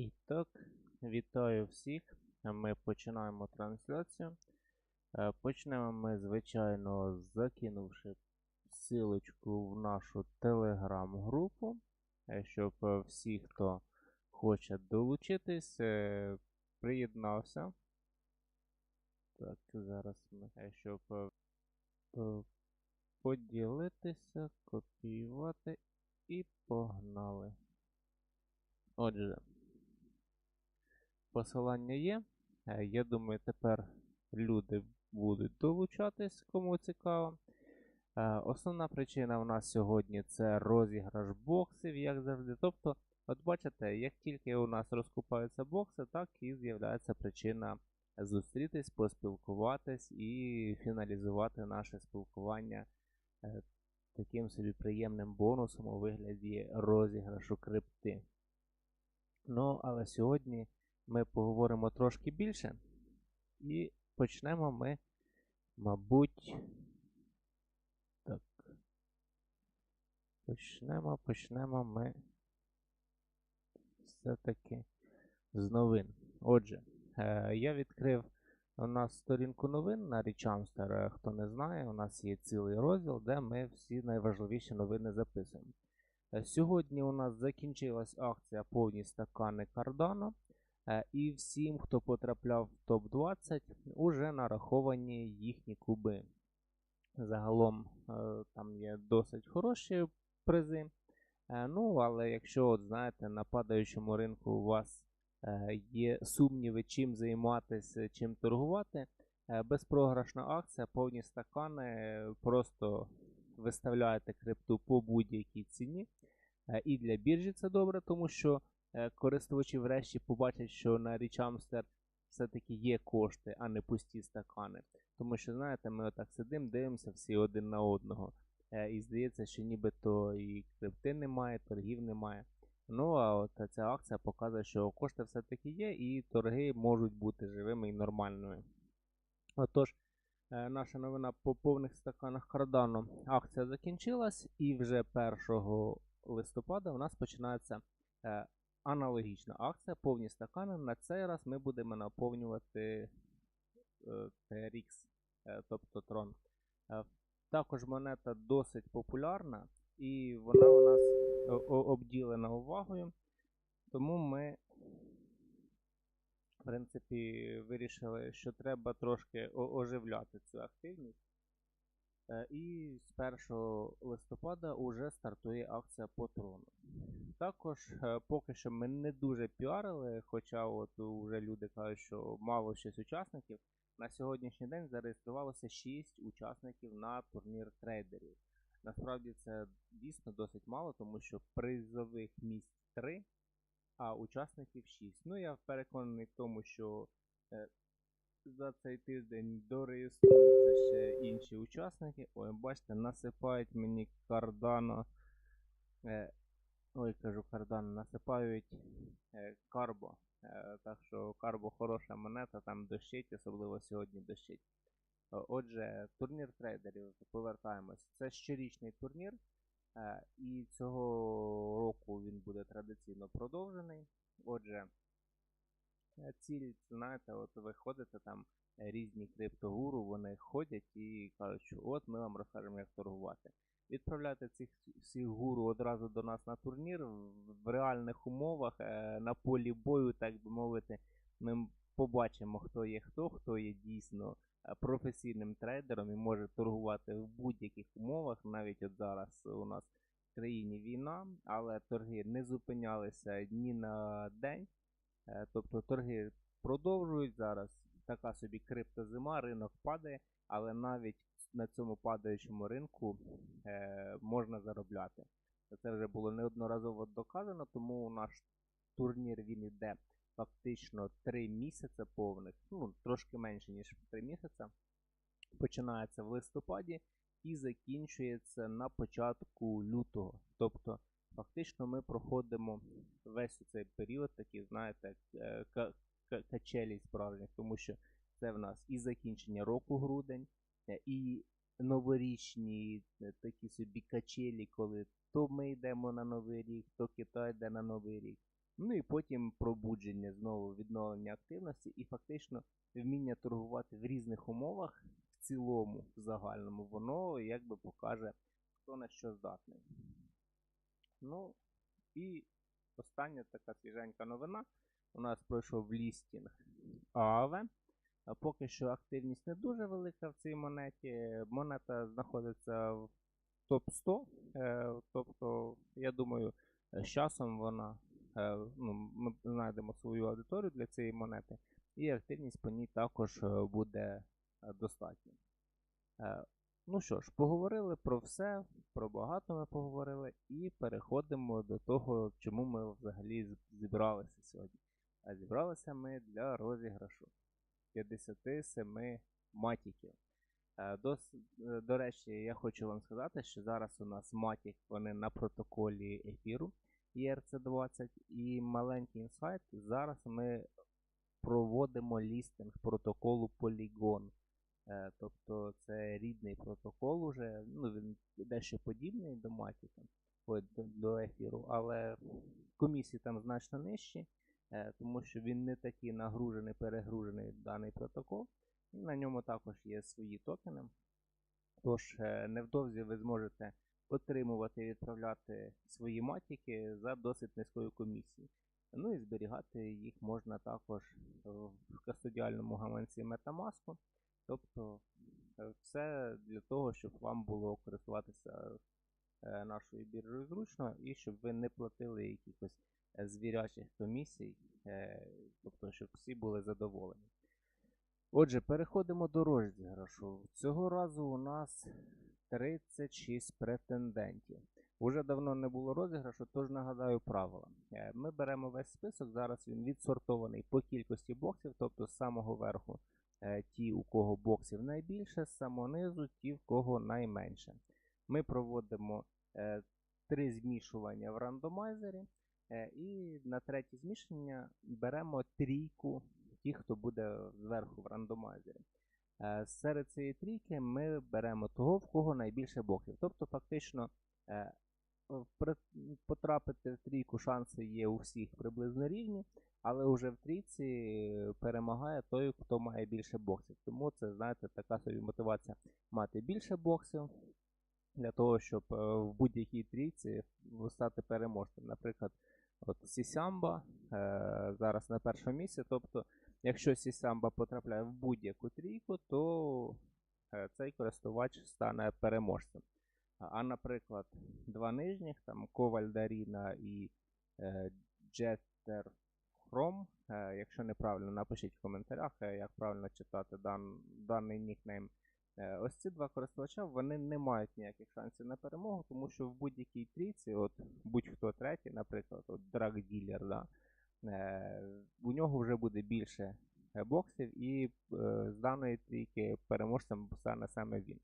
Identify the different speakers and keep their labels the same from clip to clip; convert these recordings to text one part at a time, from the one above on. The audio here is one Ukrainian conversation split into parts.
Speaker 1: І так, вітаю всіх. Ми починаємо трансляцію. Е, Почнемо ми, звичайно, закинувши силочку в нашу телеграм-групу, е, щоб е, всі, хто хоче долучитись, приєднався. Так, зараз ми, щоб поділитися, копіювати і погнали. Отже, посилання є. Е, Я думаю, тепер люди будуть долучатись, кому цікаво. Е, Основна причина в нас сьогодні це розіграш боксів, як завжди. Тобто, от бачите, як тільки у нас розкупаються бокси, так і з'являється причина зустрітись, поспілкуватись і фіналізувати наше спілкування е, таким собі приємним бонусом у вигляді розіграшу крипти. Ну, але сьогодні ми поговоримо трошки більше. І почнемо ми, мабуть. Так. Почнемо, почнемо ми все-таки з новин. Отже, е, я відкрив у нас сторінку новин на Річамстер. Хто не знає, у нас є цілий розділ, де ми всі найважливіші новини записуємо. Е, Сьогодні у нас закінчилась акція повні стакани Cardano. Е, І всім, хто потрапляв в топ-20, уже нараховані їхні куби. Загалом е, там є досить хороші призи. Е, Ну, але якщо, от, знаєте, на падаючому ринку у вас є сумніви, чим займатися, чим торгувати, безпрограшна акція, повні стакани, просто виставляєте крипту по будь-якій ціні. І для біржі це добре, тому що користувачі врешті побачать, що на Річамстер все-таки є кошти, а не пусті стакани. Тому що, знаєте, ми отак сидимо, дивимося всі один на одного. Е, І здається, що нібито і крипти немає, торгів немає. Ну, а от ця акція показує, що кошти все-таки є, і торги можуть бути живими і нормальними. Отож, е, наша новина по повних стаканах Cardano. Акція закінчилась, і вже 1 листопада у нас починається е, аналогічна акція, повні стакани. На цей раз ми будемо наповнювати е, TRX, е, тобто Tron. Е, Також монета досить популярна, і вона у нас обділена увагою. Тому ми, в принципі, вирішили, що треба трошки оживляти цю активність. Е, І з 1 листопада вже стартує акція по трону. Також е, поки що ми не дуже піарили, хоча от вже люди кажуть, що мало щось учасників. На сьогоднішній день зареєструвалося 6 учасників на турнір трейдерів. Насправді це дійсно досить мало, тому що призових місць 3, а учасників 6. Ну я переконаний в тому, що е, за цей тиждень дореєструються ще інші учасники. Ой, бачите, насипають мені кардано. Е, ой, кажу кардано, насипають е, карбо. Е, так що карбо хороша монета, там дощить, особливо сьогодні дощить. Отже, турнір трейдерів, повертаємось. Це щорічний турнір, е, і цього року він буде традиційно продовжений. Отже, е, ціль, знаєте, от ви ходите там е, різні криптогуру, вони ходять і кажуть, що от ми вам розкажемо, як торгувати. Відправляйте цих всіх гуру одразу до нас на турнір в реальних умовах, е, на полі бою, так би мовити, ми побачимо, хто є хто, хто є дійсно е, професійним трейдером і може торгувати в будь-яких умовах. Навіть от зараз у нас в країні війна, але торги не зупинялися ні на день. Е, Тобто торги продовжують зараз. Така собі криптозима, ринок падає, але навіть на цьому падаючому ринку е, можна заробляти. Це вже було неодноразово доказано, тому наш турнір він іде фактично 3 місяці повних, ну трошки менше ніж 3 місяці. Починається в листопаді і закінчується на початку лютого. Тобто, фактично, ми проходимо весь цей період, такий, знаєте, е, ка- ка- качелі справжніх, тому що це в нас і закінчення року грудень, е, і новорічні е, такі собі качелі, коли то ми йдемо на Новий рік, то Китай йде на Новий рік. Ну і потім пробудження знову відновлення активності і фактично вміння торгувати в різних умовах в цілому, в загальному, воно якби покаже, хто на що здатний. Ну і остання така свіженька новина. У нас пройшов лістінг ААВ. Поки що активність не дуже велика в цій монеті. Монета знаходиться в топ-100. е, Тобто, я думаю, з часом вона е, ну, ми знайдемо свою аудиторію для цієї монети, і активність по ній також е, буде достатня. Ну що ж, поговорили про все, про багато ми поговорили, і переходимо до того, чому ми взагалі зібралися сьогодні. А зібралися ми для розіграшу 57 матіків. Е, До, е, до речі, я хочу вам сказати, що зараз у нас матік вони на протоколі ефіру ERC20 і маленький інсайт. Зараз ми проводимо лістинг протоколу Polygon. Е, Тобто це рідний протокол уже, ну він дещо подібний до матіка, ой, до, ефіру, але комісії там значно нижчі, е, тому що він не такий нагружений, перегружений даний протокол. На ньому також є свої токени. Тож е, невдовзі ви зможете отримувати і відправляти свої матіки за досить низькою комісією. Ну і зберігати їх можна також в кастодіальному гаманці Metamask. Тобто е, все для того, щоб вам було користуватися е, нашою біржею зручно і щоб ви не платили якихось е, звірячих комісій, тобто щоб всі були задоволені. Отже, переходимо до розіграшу. Цього разу у нас 36 претендентів. Уже давно не було розіграшу, тож нагадаю правила. Ми беремо весь список, зараз він відсортований по кількості боксів, тобто з самого верху ті, у кого боксів найбільше, з самого низу ті, в кого найменше. Ми проводимо е, три змішування в рандомайзері, е, і на третє змішання беремо трійку тих, хто буде зверху в рандомайзері. Е, Серед цієї трійки ми беремо того, в кого найбільше боксів. Тобто, фактично, е, потрапити в трійку шанси є у всіх приблизно рівні, але вже в трійці е, перемагає той, хто має більше боксів. Тому це, знаєте, така собі мотивація мати більше боксів для того, щоб е, в будь-якій трійці стати переможцем. Наприклад, от Сісямба е, зараз на першому місці. Тобто, якщо Сісямба потрапляє в будь-яку трійку, то е, цей користувач стане переможцем. А, наприклад, два нижніх, там Коваль Даріна і е, Джеттер Хром. Е, якщо неправильно, напишіть в коментарях, е, як правильно читати дан, даний нікнейм. Е, ось ці два користувача вони не мають ніяких шансів на перемогу, тому що в будь-якій трійці, от будь-хто третій, наприклад, от Dealer, да, у нього вже буде більше боксів, і з даної трійки переможцем стане саме він.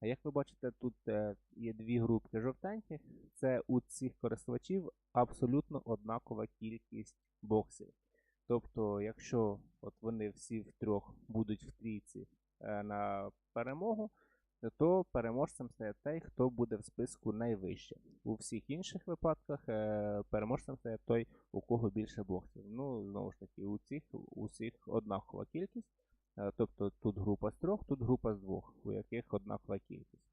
Speaker 1: А як ви бачите, тут е, є дві групки жовтеньких. Це у цих користувачів абсолютно однакова кількість боксів. Тобто, якщо от вони всі втрьох будуть в трійці е, на перемогу, то переможцем стає той, хто буде в списку найвище. У всіх інших випадках е, переможцем стає той, у кого більше боксів. Ну, знову ж таки, у цих усіх однакова кількість. Е, Тобто тут група з трьох, тут група з двох, у яких однакова кількість.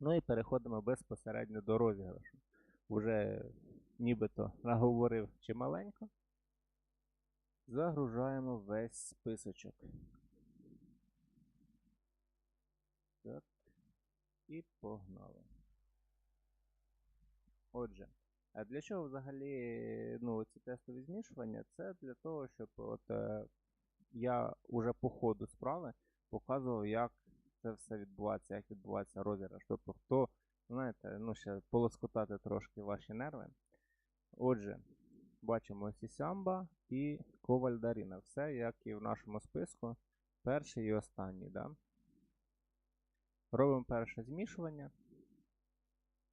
Speaker 1: Ну і переходимо безпосередньо до розіграшу. Уже нібито наговорив чималенько. Загружаємо весь списочок. Так. І погнали. Отже, а для чого взагалі ну, ці тестові змішування? Це для того, щоб от, е, я уже по ходу справи показував, як це все відбувається, як відбувається розіграш. Тобто, хто, знаєте, ну ще полоскотати трошки ваші нерви. Отже, бачимо Сісямба і Коваль Даріна. Все, як і в нашому списку. Перший і останній, да? Робимо перше змішування.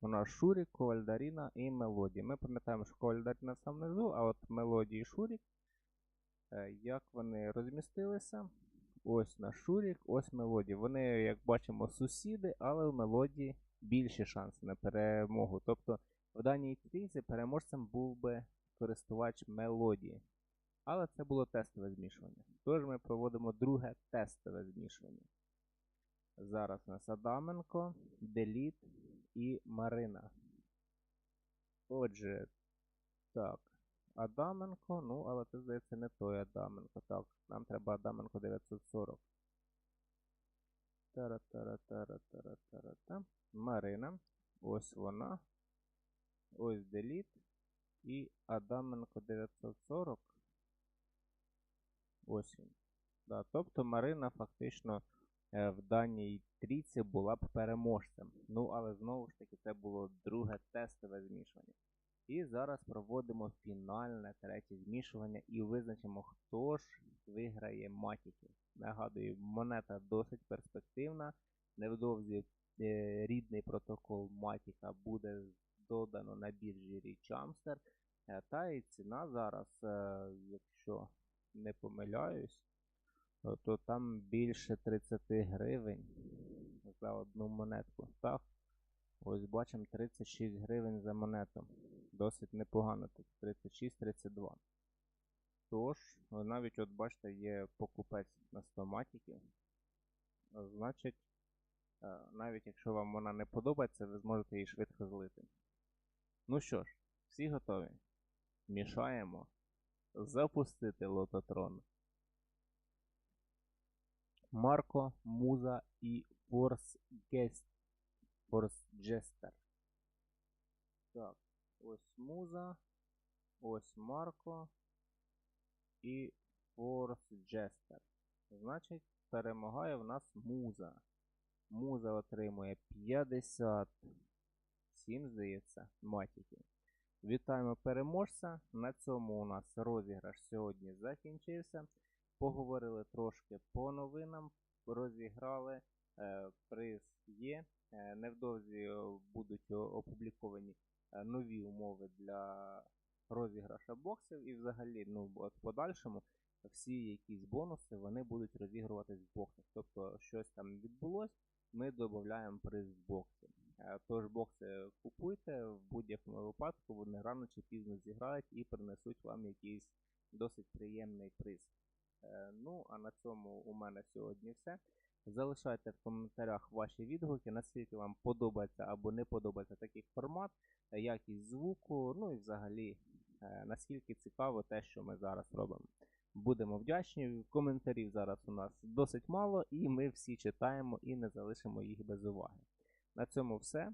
Speaker 1: У нас Шурік, Коваль Даріна і Мелодія. Ми пам'ятаємо, що Коваль Даріна в самому низу, а от Мелодія і Шурік. Е, Як вони розмістилися? Ось наш Шурік, ось Мелодія. Вони, як бачимо, сусіди, але у Мелодії більші шанси на перемогу. Тобто в даній трійці переможцем був би користувач мелодії. Але це було тестове змішування. Тож ми проводимо друге тестове змішування. Зараз у нас Адаменко, Деліт і Марина. Отже, так, Адаменко, ну, але це здається не той Адаменко. Так, нам треба Адаменко 940. Тара-тара-тара-тара-тара-та. Марина. Ось вона. Ось Деліт. І Адаменко 940. Ось він. Да, тобто Марина фактично е, в даній трійці була б переможцем. Ну, але знову ж таки, це було друге тестове змішування. І зараз проводимо фінальне третє змішування і визначимо, хто ж виграє матіки. Нагадую, монета досить перспективна. Невдовзі е, рідний протокол матіка буде додано на біржі Річамстер. Е, та і ціна зараз, е, якщо не помиляюсь, е, то там більше 30 гривень за одну монетку. Так? Ось бачимо 36 гривень за монету. Досить непогано тут. 36-32. Тож, навіть от бачите, є покупець на 100 матіків. Значить, е, навіть якщо вам вона не подобається, ви зможете її швидко злити. Ну що ж, всі готові? Мішаємо запустити лототрон. Марко, Муза і Форс Гест. Форс Джестер. Так, ось Муза, ось Марко і Форс Джестер. Значить, перемагає в нас Муза. Муза отримує 57, здається, матіків. Вітаємо переможця. На цьому у нас розіграш сьогодні закінчився. Поговорили трошки по новинам, розіграли. Е, приз є. Е, невдовзі будуть опубліковані нові умови для розіграша боксів. І взагалі, ну, в подальшому всі якісь бонуси вони будуть розігруватись в боксах. Тобто щось там відбулось, ми додаємо приз в бокси. Е, Тож бокси купуйте, в будь-якому випадку вони рано чи пізно зіграють і принесуть вам якийсь досить приємний приз. Е, Ну, а на цьому у мене сьогодні все. Залишайте в коментарях ваші відгуки, наскільки вам подобається або не подобається такий формат, якість звуку, ну і взагалі е, наскільки цікаво те, що ми зараз робимо. Будемо вдячні. Коментарів зараз у нас досить мало, і ми всі читаємо і не залишимо їх без уваги. На цьому все.